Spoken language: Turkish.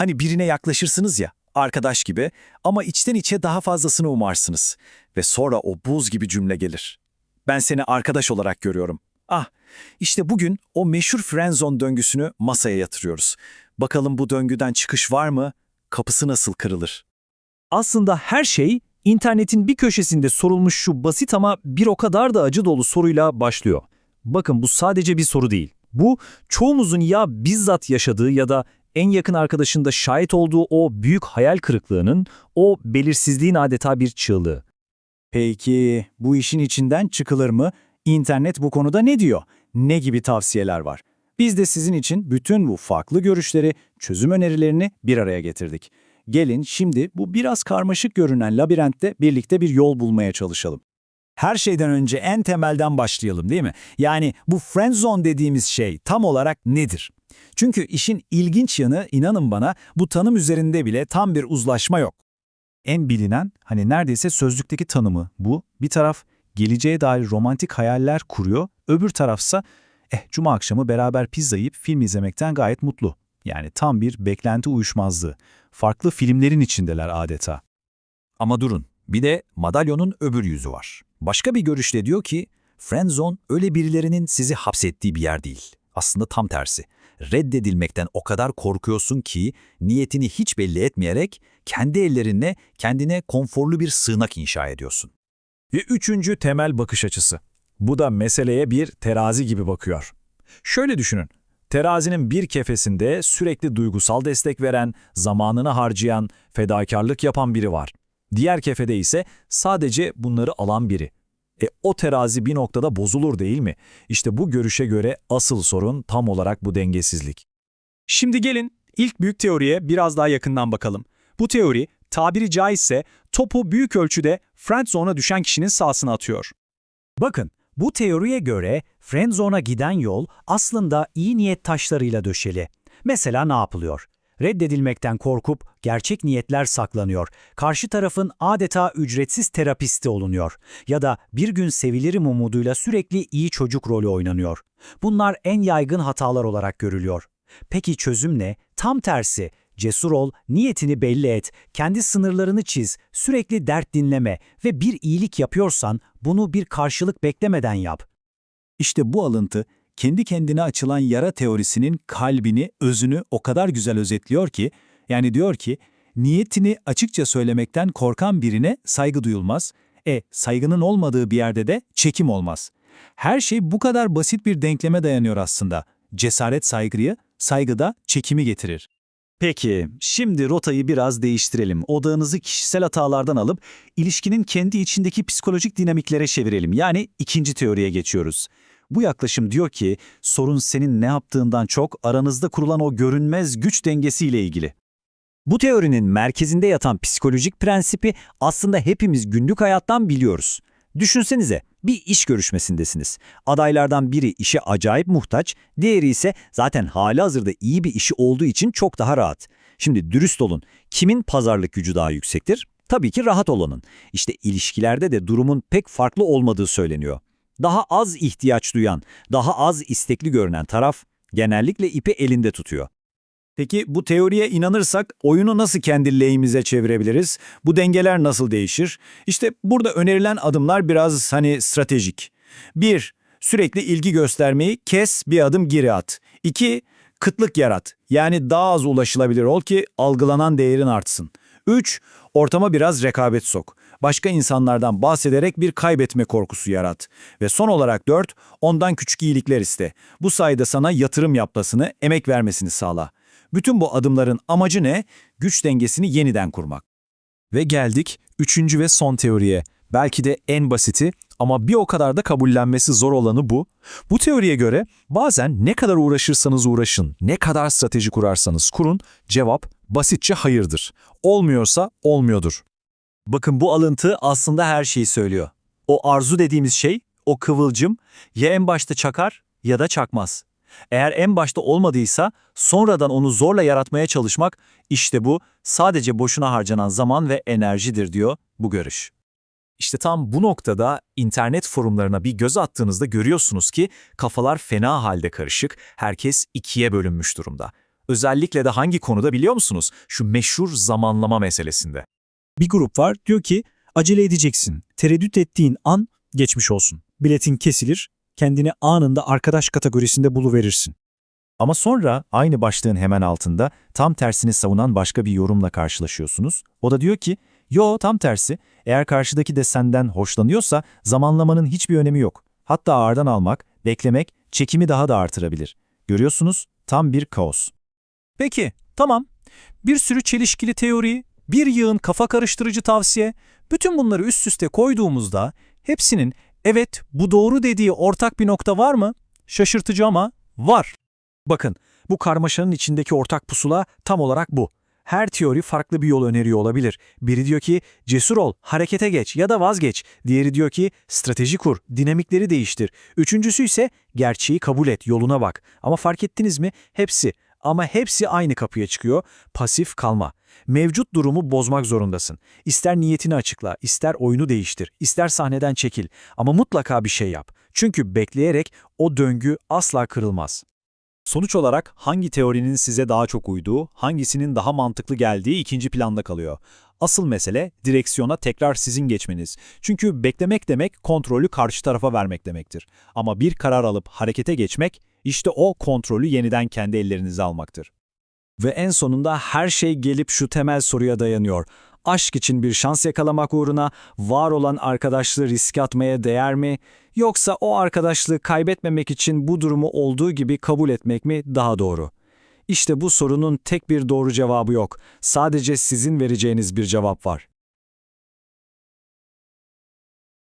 Hani birine yaklaşırsınız ya, arkadaş gibi ama içten içe daha fazlasını umarsınız. Ve sonra o buz gibi cümle gelir. Ben seni arkadaş olarak görüyorum. Ah, işte bugün o meşhur friendzone döngüsünü masaya yatırıyoruz. Bakalım bu döngüden çıkış var mı? Kapısı nasıl kırılır? Aslında her şey internetin bir köşesinde sorulmuş şu basit ama bir o kadar da acı dolu soruyla başlıyor. Bakın bu sadece bir soru değil. Bu çoğumuzun ya bizzat yaşadığı ya da en yakın arkadaşında şahit olduğu o büyük hayal kırıklığının, o belirsizliğin adeta bir çığlığı. Peki bu işin içinden çıkılır mı? İnternet bu konuda ne diyor? Ne gibi tavsiyeler var? Biz de sizin için bütün bu farklı görüşleri, çözüm önerilerini bir araya getirdik. Gelin şimdi bu biraz karmaşık görünen labirentte birlikte bir yol bulmaya çalışalım. Her şeyden önce en temelden başlayalım değil mi? Yani bu friend zone dediğimiz şey tam olarak nedir? Çünkü işin ilginç yanı inanın bana bu tanım üzerinde bile tam bir uzlaşma yok. En bilinen hani neredeyse sözlükteki tanımı bu. Bir taraf geleceğe dair romantik hayaller kuruyor, öbür tarafsa eh cuma akşamı beraber pizza yiyip film izlemekten gayet mutlu. Yani tam bir beklenti uyuşmazlığı. Farklı filmlerin içindeler adeta. Ama durun, bir de madalyonun öbür yüzü var. Başka bir görüşle diyor ki, friendzone öyle birilerinin sizi hapsettiği bir yer değil. Aslında tam tersi. Reddedilmekten o kadar korkuyorsun ki niyetini hiç belli etmeyerek kendi ellerinle kendine konforlu bir sığınak inşa ediyorsun. Ve üçüncü temel bakış açısı. Bu da meseleye bir terazi gibi bakıyor. Şöyle düşünün. Terazinin bir kefesinde sürekli duygusal destek veren, zamanını harcayan, fedakarlık yapan biri var. Diğer kefede ise sadece bunları alan biri. E o terazi bir noktada bozulur değil mi? İşte bu görüşe göre asıl sorun tam olarak bu dengesizlik. Şimdi gelin ilk büyük teoriye biraz daha yakından bakalım. Bu teori tabiri caizse topu büyük ölçüde friend zone'a düşen kişinin sahasına atıyor. Bakın, bu teoriye göre friendzone'a giden yol aslında iyi niyet taşlarıyla döşeli. Mesela ne yapılıyor? Reddedilmekten korkup gerçek niyetler saklanıyor. Karşı tarafın adeta ücretsiz terapisti olunuyor. Ya da bir gün sevilirim umuduyla sürekli iyi çocuk rolü oynanıyor. Bunlar en yaygın hatalar olarak görülüyor. Peki çözüm ne? Tam tersi. Cesur ol, niyetini belli et, kendi sınırlarını çiz, sürekli dert dinleme ve bir iyilik yapıyorsan bunu bir karşılık beklemeden yap. İşte bu alıntı kendi kendine açılan yara teorisinin kalbini, özünü o kadar güzel özetliyor ki, yani diyor ki, niyetini açıkça söylemekten korkan birine saygı duyulmaz, e saygının olmadığı bir yerde de çekim olmaz. Her şey bu kadar basit bir denkleme dayanıyor aslında. Cesaret saygıyı, saygı da çekimi getirir. Peki, şimdi rotayı biraz değiştirelim. Odağınızı kişisel hatalardan alıp ilişkinin kendi içindeki psikolojik dinamiklere çevirelim. Yani ikinci teoriye geçiyoruz. Bu yaklaşım diyor ki, sorun senin ne yaptığından çok aranızda kurulan o görünmez güç dengesiyle ilgili. Bu teorinin merkezinde yatan psikolojik prensibi aslında hepimiz günlük hayattan biliyoruz. Düşünsenize bir iş görüşmesindesiniz. Adaylardan biri işe acayip muhtaç, diğeri ise zaten hali hazırda iyi bir işi olduğu için çok daha rahat. Şimdi dürüst olun, kimin pazarlık gücü daha yüksektir? Tabii ki rahat olanın. İşte ilişkilerde de durumun pek farklı olmadığı söyleniyor. Daha az ihtiyaç duyan, daha az istekli görünen taraf genellikle ipi elinde tutuyor. Peki bu teoriye inanırsak oyunu nasıl kendi lehimize çevirebiliriz? Bu dengeler nasıl değişir? İşte burada önerilen adımlar biraz hani stratejik. 1. Sürekli ilgi göstermeyi kes, bir adım geri at. 2. Kıtlık yarat. Yani daha az ulaşılabilir ol ki algılanan değerin artsın. 3. Ortama biraz rekabet sok. Başka insanlardan bahsederek bir kaybetme korkusu yarat. Ve son olarak 4. Ondan küçük iyilikler iste. Bu sayede sana yatırım yapmasını, emek vermesini sağla. Bütün bu adımların amacı ne? Güç dengesini yeniden kurmak. Ve geldik üçüncü ve son teoriye. Belki de en basiti ama bir o kadar da kabullenmesi zor olanı bu. Bu teoriye göre bazen ne kadar uğraşırsanız uğraşın, ne kadar strateji kurarsanız kurun, cevap basitçe hayırdır. Olmuyorsa olmuyordur. Bakın bu alıntı aslında her şeyi söylüyor. O arzu dediğimiz şey, o kıvılcım ya en başta çakar ya da çakmaz. Eğer en başta olmadıysa sonradan onu zorla yaratmaya çalışmak işte bu sadece boşuna harcanan zaman ve enerjidir diyor bu görüş. İşte tam bu noktada internet forumlarına bir göz attığınızda görüyorsunuz ki kafalar fena halde karışık, herkes ikiye bölünmüş durumda. Özellikle de hangi konuda biliyor musunuz? Şu meşhur zamanlama meselesinde. Bir grup var diyor ki acele edeceksin. Tereddüt ettiğin an geçmiş olsun. Biletin kesilir, kendini anında arkadaş kategorisinde buluverirsin. Ama sonra aynı başlığın hemen altında tam tersini savunan başka bir yorumla karşılaşıyorsunuz. O da diyor ki, yo tam tersi, eğer karşıdaki de senden hoşlanıyorsa zamanlamanın hiçbir önemi yok. Hatta ağırdan almak, beklemek çekimi daha da artırabilir. Görüyorsunuz, tam bir kaos. Peki, tamam. Bir sürü çelişkili teori, bir yığın kafa karıştırıcı tavsiye, bütün bunları üst üste koyduğumuzda hepsinin evet bu doğru dediği ortak bir nokta var mı? Şaşırtıcı ama var. Bakın, bu karmaşanın içindeki ortak pusula tam olarak bu. Her teori farklı bir yol öneriyor olabilir. Biri diyor ki cesur ol, harekete geç ya da vazgeç. Diğeri diyor ki strateji kur, dinamikleri değiştir. Üçüncüsü ise gerçeği kabul et, yoluna bak. Ama fark ettiniz mi? Hepsi ama hepsi aynı kapıya çıkıyor. Pasif kalma. Mevcut durumu bozmak zorundasın. İster niyetini açıkla, ister oyunu değiştir, ister sahneden çekil. Ama mutlaka bir şey yap. Çünkü bekleyerek o döngü asla kırılmaz. Sonuç olarak hangi teorinin size daha çok uyduğu, hangisinin daha mantıklı geldiği ikinci planda kalıyor. Asıl mesele direksiyona tekrar sizin geçmeniz. Çünkü beklemek demek kontrolü karşı tarafa vermek demektir. Ama bir karar alıp harekete geçmek, işte o kontrolü yeniden kendi ellerinize almaktır. Ve en sonunda her şey gelip şu temel soruya dayanıyor. Aşk için bir şans yakalamak uğruna var olan arkadaşlığı riske atmaya değer mi? Yoksa o arkadaşlığı kaybetmemek için bu durumu olduğu gibi kabul etmek mi daha doğru? İşte bu sorunun tek bir doğru cevabı yok. Sadece sizin vereceğiniz bir cevap var.